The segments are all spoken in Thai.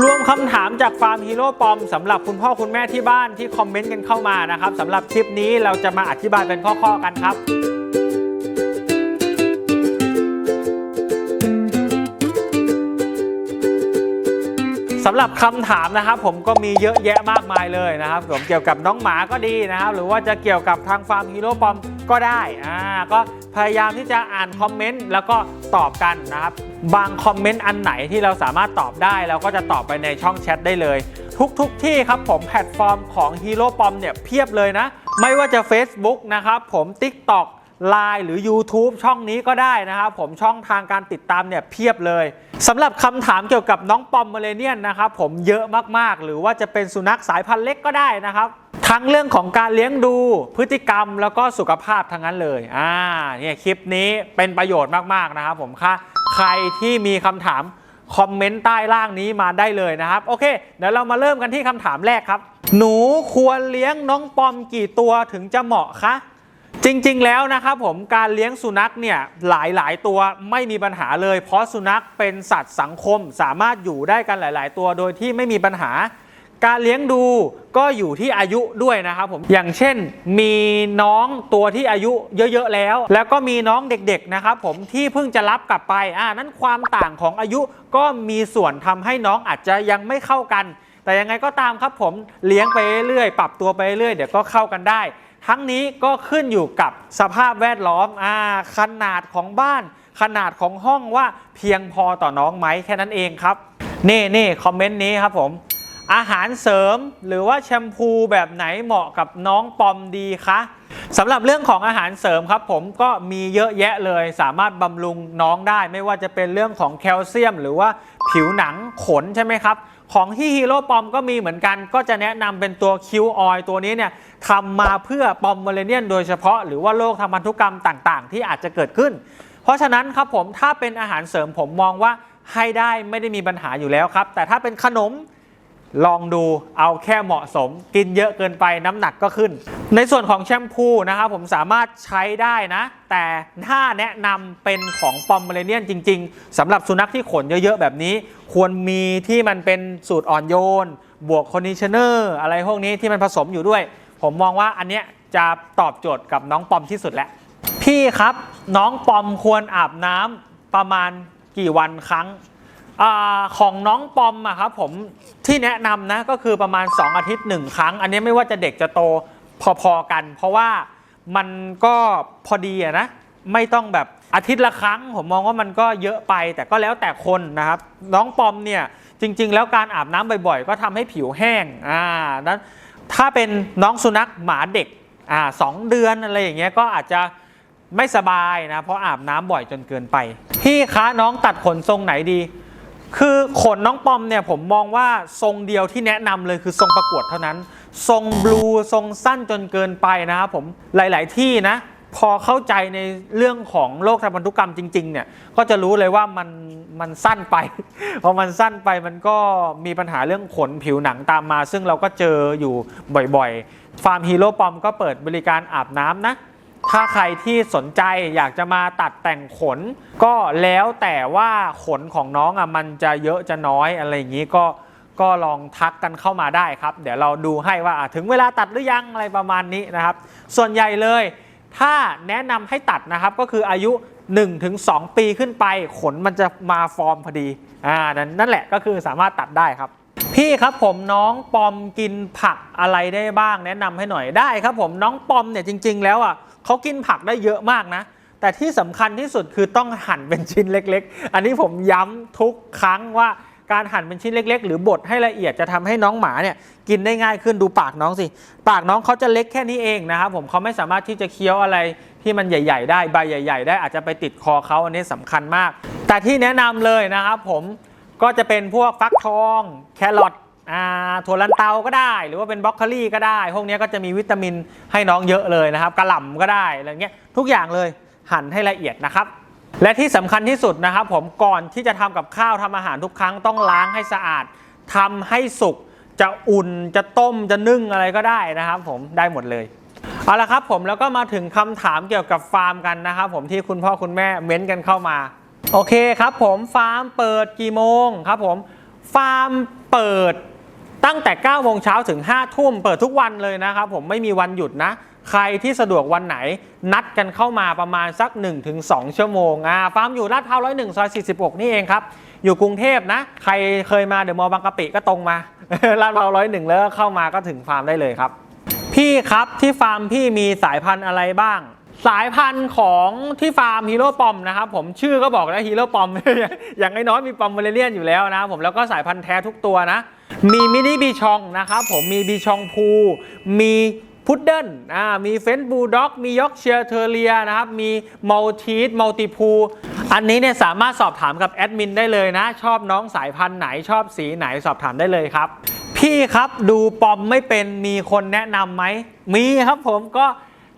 รวมคำถามจากฟาร์มฮีโร่ปอมสำหรับคุณพ่อคุณแม่ที่บ้านที่คอมเมนต์กันเข้ามานะครับสำหรับคลิปนี้เราจะมาอธิบายเป็นข้อๆกันครับ สำหรับคำถามนะครับ ผมก็มีเยอะแยะมากมายเลยนะครับผมเกี่ยวกับน้องหมาก็ดีนะครับ หรือว่าจะเกี่ยวกับทางฟาร์มฮีโร่ปอมก็ได้อ่าก็พยายามที่จะอ่านคอมเมนต์แล้วก็ตอบกันนะครับ บางคอมเมนต์อันไหนที่เราสามารถตอบได้เราก็จะตอบไปในช่องแชทได้เลย ทุกๆทที่ครับผมแพลตฟอร์มของฮีโร่ปอมเนี่ยเพียบเลยนะ ไม่ว่าจะ Facebook นะครับผม TikTok Line หรือ YouTube ช่องนี้ก็ได้นะครับผมช่องทางการติดตามเนี่ยเพียบเลยสำหรับคำถามเกี่ยวกับน้องปอมเมเลเนียนนะครับผมเยอะมากๆ หรือว่าจะเป็นสุนัขสายพันธุ์เล็กก็ได้นะครับทั้งเรื่องของการเลี้ยงดูพฤติกรรมแล้วก็สุขภาพทั้งนั้นเลยอ่าเนี่ยคลิปนี้เป็นประโยชน์มากๆนะครับผมค่ะใครที่มีคำถามคอมเมนต์ใต้ล่างนี้มาได้เลยนะครับ โอเค เดี๋ยวเรามาเริ่มกันที่คำถามแรกครับ หนูควรเลี้ยงน้องปอมกี่ตัวถึงจะเหมาะคะ จริงๆ แล้วนะครับผมการเลี้ยงสุนัขเนี่ยหลายๆ ตัวไม่มีปัญหาเลย เพราะสุนัขเป็นสัตว์สังคมสามารถอยู่ได้กันหลาย ๆ ตัวโดยที่ไม่มีปัญหา การเลี้ยงดูก็อยู่ที่อายุด้วยนะครับผมอย่างเช่น มีน้องตัวที่อายุเยอะ ๆ แล้ว แล้วก็มีน้องเด็ก ๆ นะครับผมที่เพิ่งจะรับกลับไปอ่านั้นความต่างของอายุก็มีส่วนทำให้น้องอาจจะยังไม่เข้ากัน แต่ยังไงก็ตามครับผมเลี้ยงไปเรื่อยๆปรับตัวไปเรื่อยเดี๋ยวก็เข้ากันได้ ทั้งนี้ก็ขึ้นอยู่กับสภาพแวดล้อมอขนาดของบ้าน ขนาดของห้องว่าเพียงพอต่อน้องไหมแค่นั้นเองครับนี่นี่คอมเมนต์นี้ครับผม อาหารเสริมหรือว่าแชมพูแบบไหนเหมาะกับน้องปอมดีคะสำหรับเรื่องของอาหารเสริมครับผมก็มีเยอะแยะเลย สามารถบำรุงน้องได้ ไม่ว่าจะเป็นเรื่องของแคลเซียม หรือว่าผิวหนังขนใช่ไหมครับ ของที่ฮีโร่ปอมก็มีเหมือนกัน ก็จะแนะนำเป็นตัวคิวออยตัวนี้เนี่ยทำมาเพื่อปอมเมเลเนียนโดยเฉพาะหรือว่าโรคทางพันธุกรรมต่างๆ ที่อาจจะเกิดขึ้น เพราะฉะนั้นครับผมถ้าเป็นอาหารเสริมผมมองว่าให้ได้ไม่ได้มีปัญหาอยู่แล้วครับ แต่ถ้าเป็นขนม ลองดูเอาแค่เหมาะสม กินเยอะเกินไปน้ำหนักก็ขึ้น ในส่วนของแชมพูนะครับผมสามารถใช้ได้นะ แต่ถ้าแนะนำเป็นของปอมเมเลเนียนจริง ๆสำหรับสุนัขที่ขนเยอะๆ แบบนี้ ควรมีที่มันเป็นสูตรอ่อนโยน บวกคอนดิชเนอร์อะไรพวกนี้ที่มันผสมอยู่ด้วย ผมมองว่าอันเนี้ยจะตอบโจทย์กับน้องปอมที่สุดแหละพี่ครับน้องปอมควรอาบน้ำประมาณกี่วันครั้ง อาของน้องปอมอะครับผมที่แนะนำนะก็คือประมาณ 2 อาทิตย์ 1 ครั้ง อันนี้ไม่ว่าจะเด็กจะโตพอๆกัน เพราะว่ามันก็พอดีอะนะไม่ต้องแบบอาทิตย์ละครั้ง ผมมองว่ามันก็เยอะไปแต่ก็แล้วแต่คนนะครับ น้องปอมเนี่ยจริง ๆ แล้วการอาบน้ำบ่อยๆ ก็ทำให้ผิวแห้งอ่านั้นถ้าเป็นน้องสุนัขหมาเด็กอ่าสองเดือนอะไรอย่างเงี้ยก็อาจจะไม่สบายนะเพราะอาบน้ำบ่อยจนเกินไปพี่คะน้องตัดขนทรงไหนดี คือขนน้องปอมเนี่ยผมมองว่าทรงเดียวที่แนะนำเลยคือทรงประกวดเท่านั้น ทรงบลูทรงสั้นจนเกินไปนะครับผมหลาย ๆ ที่นะ พอเข้าใจในเรื่องของโรคทางพันธุกรรมจริง ๆ เนี่ยก็จะรู้เลยว่ามันมันสั้นไป พอมันสั้นไปมันก็มีปัญหาเรื่องขนผิวหนังตามมา ซึ่งเราก็เจออยู่บ่อย ๆ ฟาร์มฮีโร่ปอมก็เปิดบริการอาบน้ำนะ ถ้าใครที่สนใจอยากจะมาตัดแต่งขน ก็แล้วแต่ว่าขนของน้องอะมันจะเยอะจะน้อยอะไรอย่างนี้ก็ก็ลองทักกันเข้ามาได้ครับ เดี๋ยวเราดูให้ว่าถึงเวลาตัดหรือยังอะไรประมาณนี้นะครับ ส่วนใหญ่เลย ถ้าแนะนำให้ตัดนะครับก็คืออายุ 1-2 ปีขึ้นไป ขนมันจะมาฟอร์มพอดีอ่านั่นแหละก็คือสามารถตัดได้ครับ พี่ครับผมน้องปอมกินผักอะไรได้บ้างแนะนำให้หน่อยได้ครับผมน้องปอมเนี่ยจริง ๆ แล้วอะเขากินผักได้เยอะมากนะ แต่ที่สำคัญที่สุดคือต้องหั่นเป็นชิ้นเล็ก ๆ อันนี้ผมย้ำทุกครั้งว่าการหั่นเป็นชิ้นเล็ก ๆ หรือบดให้ละเอียดจะทำให้น้องหมาเนี่ยกินได้ง่ายขึ้นดูปากน้องสิ ปากน้องเขาจะเล็กแค่นี้เองนะครับผมเขาไม่สามารถที่จะเคี้ยวอะไรที่มันใหญ่ ๆ ได้ใบใหญ่ ๆ ได้อาจจะไปติดคอเขาอันนี้สำคัญมาก แต่ที่แนะนำเลยนะครับผม ก็จะเป็นพวกฟักทองแครอทอ่าถั่วลันเตาก็ได้ หรือว่าเป็นบรอกโคลีก็ได้ พวกนี้ก็จะมีวิตามินให้น้องเยอะเลยนะครับกระหล่ำก็ได้อะไรเงี้ยทุกอย่างเลยหั่นให้ละเอียดนะครับ และที่สำคัญที่สุดนะครับ ผมก่อนที่จะทำกับข้าวทำอาหารทุกครั้งต้องล้างให้สะอาดทำให้สุกจะอุ่นจะต้มจะนึ่งอะไรก็ได้นะครับ ผมได้หมดเลยเอาละครับผมแล้วก็มาถึงคำถามเกี่ยวกับฟาร์มกันนะครับ ผมที่คุณพ่อคุณแม่เม้นกันเข้ามา โอเคครับผมฟาร์มเปิดกี่โมงครับผมฟาร์มเปิดตั้งแต่9โมงเช้าถึง5ทุ่มเปิดทุกวันเลยนะครับผมไม่มีวันหยุดนะ ใครที่สะดวกวันไหน นัดกันเข้ามาประมาณสัก 1-2 ชั่วโมงอ่าฟาร์มอยู่ลาดพร้าวร้อยหนึ่งซอย46 นี่เองครับ อยู่กรุงเทพนะ ใครเคยมาเดอะมอลล์บางกะปิก็ตรงมาลาดพร้าวร้อยหนึ่งแล้วเข้ามาก็ถึงฟาร์มได้เลยครับ พี่ครับที่ฟาร์มพี่มีสายพันธุ์อะไรบ้าง สายพันธุ์ของที่ฟาร์มฮีโร่ปอมนะครับผมชื่อก็บอกแล้วฮีโร่ปอม อย่างน้อยๆมีปอมเมเรียนอยู่แล้วนะครับผมแล้วก็สายพันธุ์แท้ทุกตัวนะ มีมินิบีชองนะครับผมมีบีชองพู มีพุดเดิ้ลอ่ามีเฟนบูลด็อก มียอกเชียร์เทเรียนะครับ มีมัลทีสมัลติพูอันนี้เนี่ยสามารถสอบถามกับแอดมินได้เลยนะ ชอบน้องสายพันธุ์ไหนชอบสีไหนสอบถามได้เลยครับ พี่ครับดูปอมไม่เป็นมีคนแนะนำไหมมีครับผมก็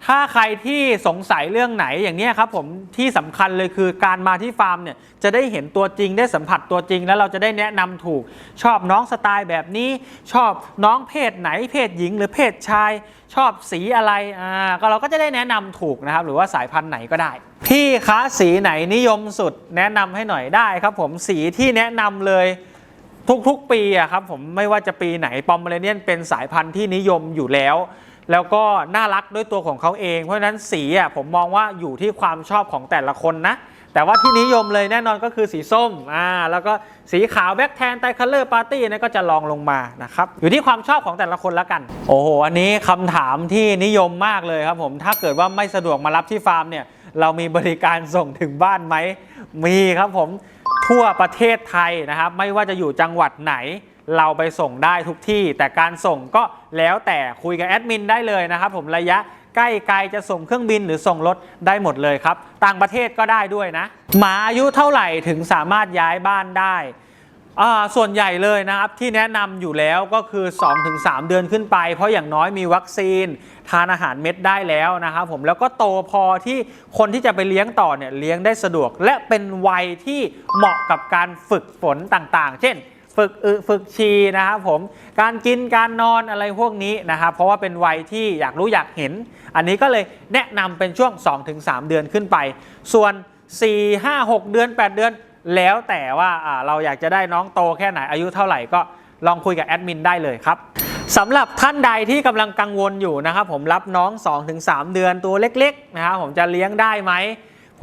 ถ้าใครที่สงสัยเรื่องไหนอย่างนี้ครับผมที่สำคัญเลยคือการมาที่ฟาร์มเนี่ยจะได้เห็นตัวจริงได้สัมผัสตัวจริง แล้วเราจะได้แนะนำถูก ชอบน้องสไตล์แบบนี้ ชอบน้องเพศไหนเพศหญิง หรือเพศชาย ชอบสีอะไรอ่าก็เราก็จะได้แนะนำถูกนะครับ หรือว่าสายพันธุ์ไหนก็ได้พี่คะสีไหนนิยมสุด แนะนำให้หน่อยได้ครับ ผมสีที่แนะนำเลยทุกๆปีอะครับผมไม่ว่าจะปีไหนปอมเมเรเนียนเป็นสายพันธุ์ที่นิยมอยู่แล้ว แล้วก็น่ารักด้วยตัวของเขาเอง เพราะฉะนั้นสีอะผมมองว่าอยู่ที่ความชอบของแต่ละคนนะ แต่ว่าที่นิยมเลยแน่นอนก็คือสีส้มอ่าแล้วก็สีขาวแบ็คแทนไตคัลเลอร์ปาร์ตี้นี่ก็จะลองลงมานะครับอยู่ที่ความชอบของแต่ละคนละกัน โอ้โห อันนี้คำถามที่นิยมมากเลยครับผมถ้าเกิดว่าไม่สะดวกมารับที่ฟาร์มเนี่ยเรามีบริการส่งถึงบ้านไหมมีครับผมทั่วประเทศไทยนะครับ ไม่ว่าจะอยู่จังหวัดไหน เราไปส่งได้ทุกที่ แต่การส่งก็แล้วแต่คุยกับแอดมินได้เลยนะครับผมระยะใกล้ไกลจะส่งเครื่องบินหรือส่งรถได้หมดเลยครับ ต่างประเทศก็ได้ด้วยนะ หมาอายุเท่าไหร่ถึงสามารถย้ายบ้านได้ ส่วนใหญ่เลยนะครับที่แนะนำอยู่แล้วก็คือ 2-3 เดือนขึ้นไป เพราะอย่างน้อยมีวัคซีน ทานอาหารเม็ดได้แล้วนะครับผมแล้วก็โตพอที่คนที่จะไปเลี้ยงต่อเนี่ยเลี้ยงได้สะดวก และเป็นวัยที่เหมาะกับการฝึกฝนต่างๆ เช่น ฝึกอึฝึกชีนะครับผมการกินการนอนอะไรพวกนี้นะครับเพราะว่าเป็นวัยที่อยากรู้อยากเห็น อันนี้ก็เลยแนะนำเป็นช่วง 2-3 เดือนขึ้นไป ส่วน 4 5 6 เดือน 8 เดือน แล้วแต่ว่าอ่าเราอยากจะได้น้องโตแค่ไหนอายุเท่าไหร่ก็ลองคุยกับแอดมินได้เลยครับสำหรับท่านใดที่กำลังกังวลอยู่นะครับผมรับน้อง 2-3 เดือนตัวเล็กๆนะครับผมจะเลี้ยงได้ไหม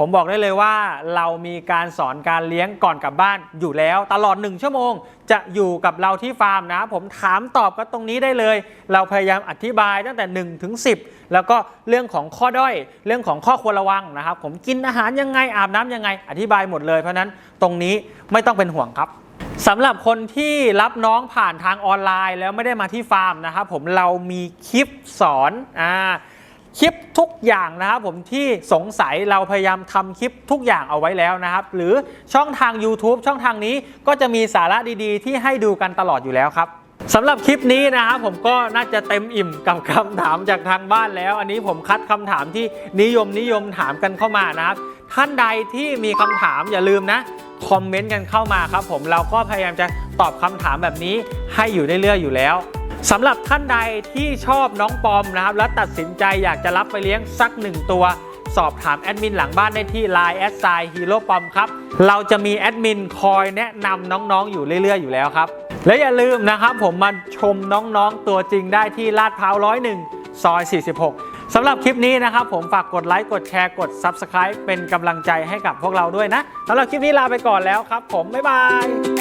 ผมบอกได้เลยว่าเรามีการสอนการเลี้ยงก่อนกลับบ้านอยู่แล้วตลอด 1 ชั่วโมง จะอยู่กับเราที่ฟาร์มนะ ผมถามตอบก็ตรงนี้ได้เลย เราพยายามอธิบายตั้งแต่1ถึง10 แล้วก็เรื่องของข้อด้อย เรื่องของข้อควรระวังนะครับ ผมกินอาหารยังไงอาบน้ำยังไง อธิบายหมดเลยเพราะนั้นตรงนี้ไม่ต้องเป็นห่วงครับสำหรับคนที่รับน้องผ่านทางออนไลน์ แล้วไม่ได้มาที่ฟาร์มนะครับผมเรามีคลิปสอนอ่า คลิปทุกอย่างนะครับผมที่สงสัยเราพยายามทำคลิปทุกอย่างเอาไว้แล้วนะครับ หรือช่องทาง YouTube ช่องทางนี้ก็จะมีสาระดีๆ ที่ให้ดูกันตลอดอยู่แล้วครับสำหรับคลิปนี้นะครับผมก็น่าจะเต็มอิ่มกับคำถามจากทางบ้านแล้ว อันนี้ผมคัดคำถามที่นิยมนิยมถามกันเข้ามานะครับ ท่านใดที่มีคำถามอย่าลืมนะคอมเมนต์กันเข้ามาครับผมเราก็พยายามจะตอบคำถามแบบนี้ให้อยู่เรื่อยๆอยู่แล้ว สำหรับท่านใดที่ชอบน้องปอมนะครับ และตัดสินใจอยากจะรับไปเลี้ยงสักหนึ่งตัว สอบถามแอดมินหลังบ้านได้ที่ Line แอดไซฮีโร่ปอมครับ เราจะมีแอดมินคอยแนะนำน้องๆ อยู่เรื่อยๆ อยู่แล้วครับ และอย่าลืมนะครับผมมาชมน้องๆ ตัวจริงได้ที่ลาดพร้าวร้อยหนึ่งซอย 46 สำหรับคลิปนี้นะครับผมฝากกดไลค์ กดแชร์ กด Subscribe เป็นกำลังใจให้กับพวกเราด้วยนะสำหรับคลิปนี้ลาไปก่อนแล้วครับผม บ๊ายบาย